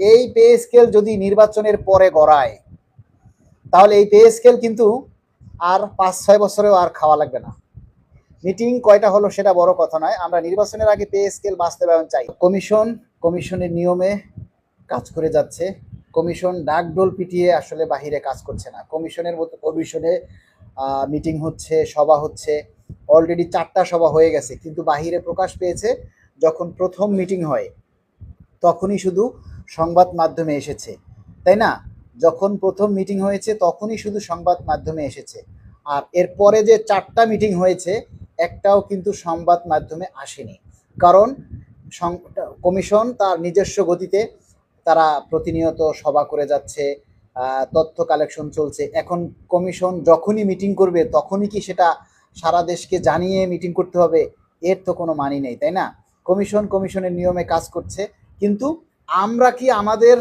এই pay scale যদি নির্বাচনের পরে গড়ায়, তাহলে এই পে স্কেল কিন্তু আর পাঁচ, ছয় বছরেও আর খাওয়া লাগবে না। মিটিং কয়টা হলো সেটা বড় কথা নয়। আমরা নির্বাচনের আগে পে স্কেল বাস্তবায়ন চাই। কমিশন, কমিশনের নিয়মে কাজ করে যাচ্ছে। কমিশন ডাকডোল পিটিয়ে আসলে বাহিরে কাজ করছে না। কমিশনের মতো কমিশনে মিটিং হচ্ছে, সভা হচ্ছে। অলরেডি চারটা সভা হয়ে গেছে। কিন্তু বাহিরে প্রকাশ পেয়েছে, যখন প্রথম মিটিং হয়, তখনই শুধু সংবাদ মাধ্যমে এসেছে, তাই না? যখন প্রথম মিটিং হয়েছে, তখনই শুধু সংবাদ মাধ্যমে এসেছে। আর এরপরে যে চারটা মিটিং হয়েছে, একটাও কিন্তু সংবাদ মাধ্যমে আসেনি। কারণ কমিশন তার নিজস্ব গতিতে তারা প্রতিনিয়ত সভা করে যাচ্ছে তথ্য কালেকশন চলছে। এখন কমিশন যখনই মিটিং করবে, তখনই কি সেটা সারা দেশকে জানিয়ে মিটিং করতে হবে? এর তো কোনো মানি নেই, তাই না? কমিশন কমিশনের নিয়মে কাজ করছে, কিন্তু আমরা কি আমাদের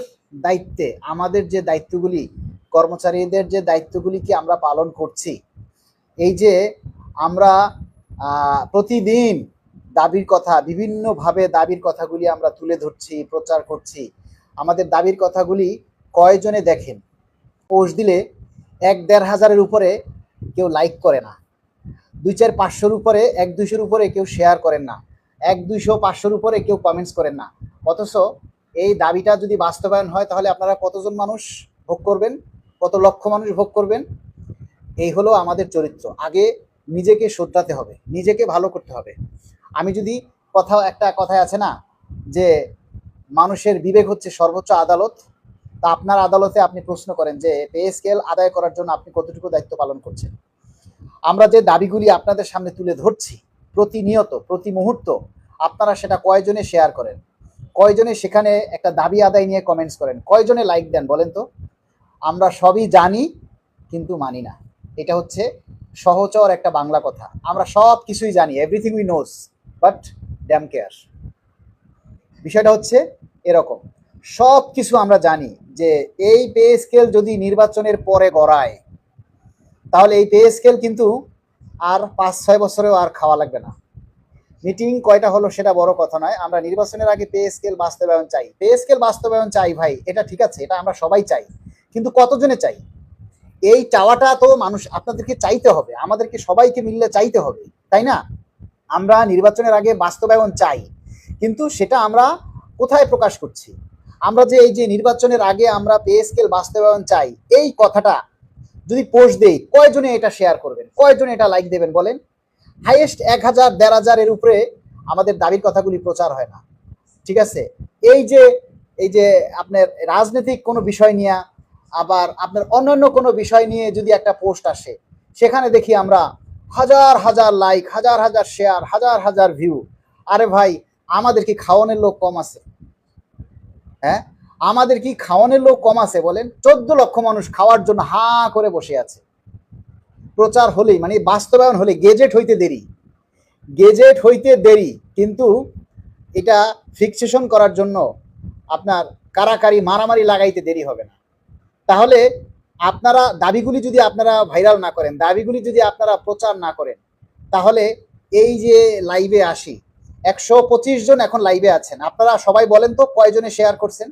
দায়িত্বে, আমাদের যে দায়িত্বগুলি, কর্মচারীদের যে দায়িত্বগুলি কি আমরা পালন করছি? এই যে আমরা প্রতিদিন দাবির কথা, বিভিন্নভাবে দাবির কথাগুলি আমরা তুলে ধরছি, প্রচার করছি। আমাদের দাবির কথাগুলি কয়জনে দেখেন? পোস্ট দিলে এক দেড় হাজারের উপরে কেউ লাইক করে না। দুই চার পাঁচশোর উপরে, এক দুইশোর উপরে কেউ শেয়ার করেন না। এক দুইশো পাঁচশোর উপরে কেউ কমেন্টস করেন না। অথচ এই দাবিটা যদি বাস্তবায়ন হয়, তাহলে আপনারা কতজন মানুষ ভোগ করবেন? কত লক্ষ মানুষ ভোগ করবেন? এই হলো আমাদের চরিত্র। আগে নিজেকে শোধরাতে হবে, নিজেকে ভালো করতে হবে। আমি যদি কোথাও একটা কথায় আছে না, যে মানুষের বিবেক হচ্ছে সর্বোচ্চ আদালত, তা আপনার আদালতে আপনি প্রশ্ন করেন যে, পে স্কেল আদায় করার জন্য আপনি কতটুকু দায়িত্ব পালন করছেন? আমরা যে দাবিগুলি আপনাদের সামনে তুলে ধরছি, প্রতিনিয়ত, প্রতি মুহূর্ত, আপনারা সেটা কয়জনে শেয়ার করেন? কয়জনে সেখানে একটা দাবি আদায় নিয়ে কমেন্টস করেন? কয়জনে লাইক দেন বলেন তো? আমরা সবই জানি, কিন্তু মানি না। এটা হচ্ছে সহচর একটা বাংলা কথা। আমরা সব কিছুই জানি everything we knows but damn care বিষয়টা হচ্ছে এরকম। সব কিছু আমরা জানি যে এই পে স্কেল যদি নির্বাচনের পরে গড়ায়, তাহলে এই পে স্কেল কিন্তু আর পাঁচ ছয় বছরেও আর খাওয়া লাগবে না। মিটিং কয়টা হলো সেটা বড় কথা নয়। আমরা নির্বাচনের আগে পে স্কেল বাস্তবায়ন চাই। পে স্কেল বাস্তবায়ন চাই ভাই, এটা ঠিক আছে, এটা আমরা সবাই চাই। কিন্তু কতজনে চাই? এই চাওয়াটা তো মানুষ, আপনাদেরকে চাইতে হবে, আমাদেরকে সবাইকে মিললে চাইতে হবে, তাই না? আমরা নির্বাচনের আগে বাস্তবায়ন চাই, কিন্তু সেটা আমরা কোথায় প্রকাশ করছি? আমরা যে এই যে নির্বাচনের আগে আমরা পে স্কেল বাস্তবায়ন চাই, এই কথাটা যদি পোস্ট দেই, কয়জনে এটা শেয়ার করবেন? কয়জনে এটা লাইক দেবেন বলেন? হাইয়েস্ট এক হাজার, দেড় হাজারের উপরে আমাদের দাবির কথাগুলি প্রচার হয় না। ঠিক আছে? এই যে এই যে আপনার রাজনৈতিক কোনো বিষয় নিয়ে, আবার আপনার অন্যান্য কোনো বিষয় নিয়ে যদি একটা পোস্ট আসে, সেখানে দেখি আমরা হাজার হাজার লাইক, হাজার হাজার শেয়ার, হাজার হাজার ভিউ। আরে ভাই, আমাদের কি খাওয়ানোর লোক কম আছে? হ্যাঁ? আমাদের কি খাওয়ানোর লোক কম আছে বলেন? চোদ্দ লক্ষ মানুষ খাওয়ার জন্য হা করে বসে আছে। প্রচার হলেই মানে বাস্তবায়ন হলে গেজেট হইতে দেরি। গেজেট হইতে দেরি, কিন্তু এটা ফিক্সেশন করার জন্য আপনার কারাকারি, মারামারি লাগাইতে দেরি হবে না। তাহলে আপনারা দাবিগুলি যদি আপনারা ভাইরাল না করেন, দাবিগুলি যদি আপনারা প্রচার না করেন, তাহলে এই যে লাইভে আসি, একশো পঁচিশ জন এখন লাইভে আছেন। আপনারা সবাই বলেন তো কয়জনে শেয়ার করছেন?